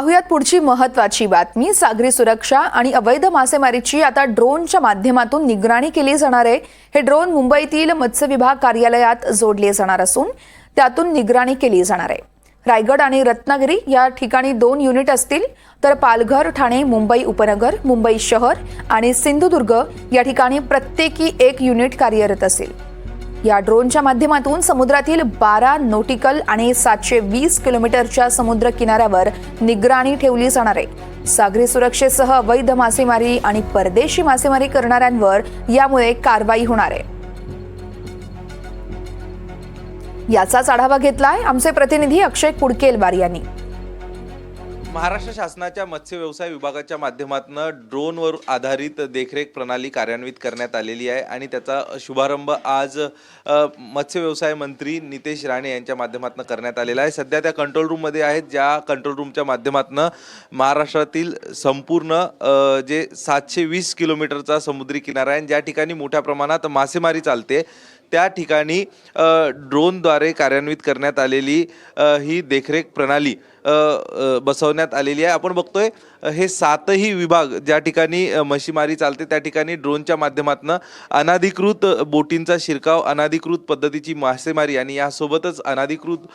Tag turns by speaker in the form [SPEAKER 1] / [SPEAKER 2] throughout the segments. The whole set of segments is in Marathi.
[SPEAKER 1] पाहुयात पुढची महत्वाची बातमी. सागरी सुरक्षा आणि अवैध मासेमारीची आता ड्रोनच्या माध्यमातून निगराणी केली जाणार आहे. हे ड्रोन मुंबईतील मत्स्य विभाग कार्यालयात जोडले जाणार असून त्यातून निगराणी केली जाणार आहे. रायगड आणि रत्नागिरी या ठिकाणी दोन युनिट असतील तर पालघर ठाणे मुंबई उपनगर मुंबई शहर आणि सिंधुदुर्ग या ठिकाणी प्रत्येकी एक युनिट कार्यरत असेल. या ड्रोनच्या माध्यमातून समुद्रातील बारा नोटिकल आणि सातशे वीस किलोमीटरच्या समुद्र किनाऱ्यावर निगराणी ठेवली जाणार आहे. सागरी सुरक्षेसह अवैध मासेमारी आणि परदेशी मासेमारी करणाऱ्यांवर यामुळे कारवाई होणार आहे. याचाच आढावा घेतलाय आमचे प्रतिनिधी अक्षय कुडकेलवार यांनी.
[SPEAKER 2] महाराष्ट्र शासनाच्या मत्स्य व्यवसाय विभागाच्या माध्यमातून ड्रोनवर आधारित देखरेख प्रणाली कार्यान्वित करण्यात आलेली आहे आणि त्याचा शुभारंभ आज मत्स्य व्यवसाय मंत्री नितेश राणे यांच्या माध्यमातून करण्यात आलेला आहे. सध्या त्या कंट्रोल रूममध्ये आहेत ज्या कंट्रोल रूमच्या माध्यमातून महाराष्ट्रातील संपूर्ण जे सातशे वीस किलोमीटरचा समुद्री किनारा आहे आणि ज्या ठिकाणी मोठ्या प्रमाणात मासेमारी चालते त्या ठिकाणी ड्रोनद्वारे कार्यान्वित करण्यात आलेली ही देखरेख प्रणाली बसवण्यात आलेली आहे. आपण बघतोय हे सातही विभाग ज्या ठिकाणी मशीमारी चालते त्या ठिकाणी ड्रोनच्या माध्यमातून अनाधिकृत बोटींचा शिरकाव अनाधिकृत पद्धतीची मासेमारी आणि यासोबतच अनाधिकृत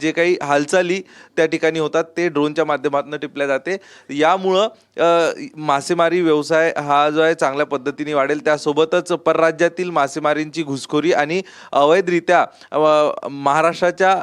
[SPEAKER 2] जे काही हालचाली त्या ठिकाणी होतात ते ड्रोनच्या माध्यमातून टिपल्या जाते. यामुळं मासेमारी व्यवसाय हा जो आहे चांगल्या पद्धतीने वाढेल. त्यासोबतच परराज्यातील मासेमारींची घुसखोरी आणि अवैधरित्या महाराष्ट्राच्या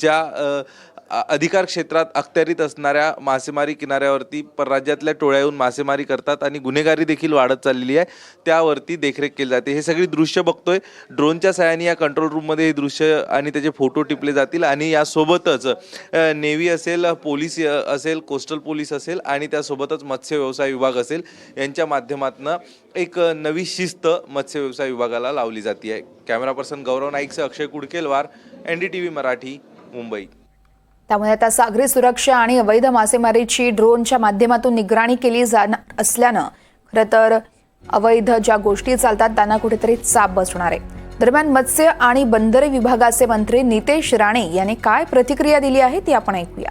[SPEAKER 2] ज्या अधिकार क्षेत्रात अखत्यारीत असणाऱ्या मासेमारी किनाऱ्यावरती परराज्यातल्या टोळ्या येऊन मासेमारी करतात आणि गुन्हेगारी देखील वाढत चाललेली आहे. त्यावरती देखरेख केली जाते. हे सगळी दृश्य बघतोय. ड्रोनच्या सहाय्याने या कंट्रोल रूममध्ये हे दृश्य आणि त्याचे फोटो टिपले जातील आणि यासोबतच नेव्ही असेल पोलीस असेल कोस्टल पोलीस असेल आणि त्यासोबतच मत्स्य व्यवसाय विभाग असेल यांच्या माध्यमातून एक नवी शिस्त मत्स्य व्यवसाय विभागाला लावली जाते. आहे camera person Gaurav नाईकसह Akshay Kudkelwar N D T V Marathi Mumbai.
[SPEAKER 1] त्यामुळे आता सागरी सुरक्षा आणि अवैध मासेमारीची ड्रोनच्या माध्यमातून निगराणी केली जाणार असल्यानं खरं तर अवैध ज्या गोष्टी चालतात त्यांना कुठेतरी चाप बसणार आहे. दरम्यान मत्स्य आणि बंदरे विभागाचे मंत्री नितेश राणे यांनी काय प्रतिक्रिया दिली आहे ती आपण ऐकूया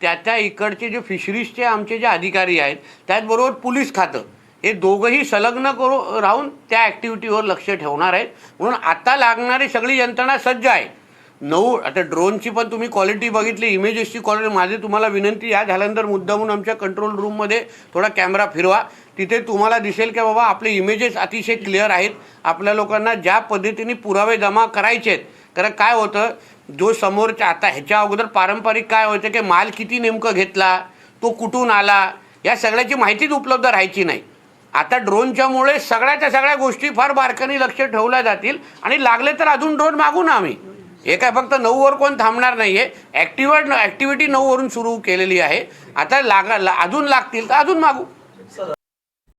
[SPEAKER 3] त्या त्या इकडचे जे फिशरीजचे आमचे जे अधिकारी आहेत त्याचबरोबर पोलीस खातं हे दोघंही संलग्न करू राहून त्या ॲक्टिव्हिटीवर लक्ष ठेवणार आहेत. म्हणून आता लागणारी सगळी यंत्रणा सज्ज आहे. नऊ आता ड्रोनची पण तुम्ही क्वालिटी बघितली इमेजेसची क्वालिटी माझी तुम्हाला विनंती या झाल्यानंतर मुद्दामून आमच्या कंट्रोल रूममध्ये थोडा कॅमेरा फिरवा. तिथे तुम्हाला दिसेल की बाबा आपले इमेजेस अतिशय क्लिअर आहेत. आपल्या लोकांना ज्या पद्धतीने पुरावे जमा करायचे आहेत. कारण काय होतं जो समोरच्या आता ह्याच्या अगोदर पारंपरिक काय होतं की माल किती नेमकं घेतला तो कुठून आला या सगळ्याची माहितीच उपलब्ध राहायची नाही. आता ड्रोनच्यामुळे सगळ्याच्या सगळ्या गोष्टी फार बारकाने लक्ष ठेवल्या जातील आणि लागले तर अजून ड्रोन मागू ना आम्ही. हे काय फक्त नऊवर कोण थांबणार नाही आहे ॲक्टिव्ह ॲक्टिव्हिटी नऊवरून सुरू केलेली आहे. आता लागा ला- अजून लागतील तर अजून मागू.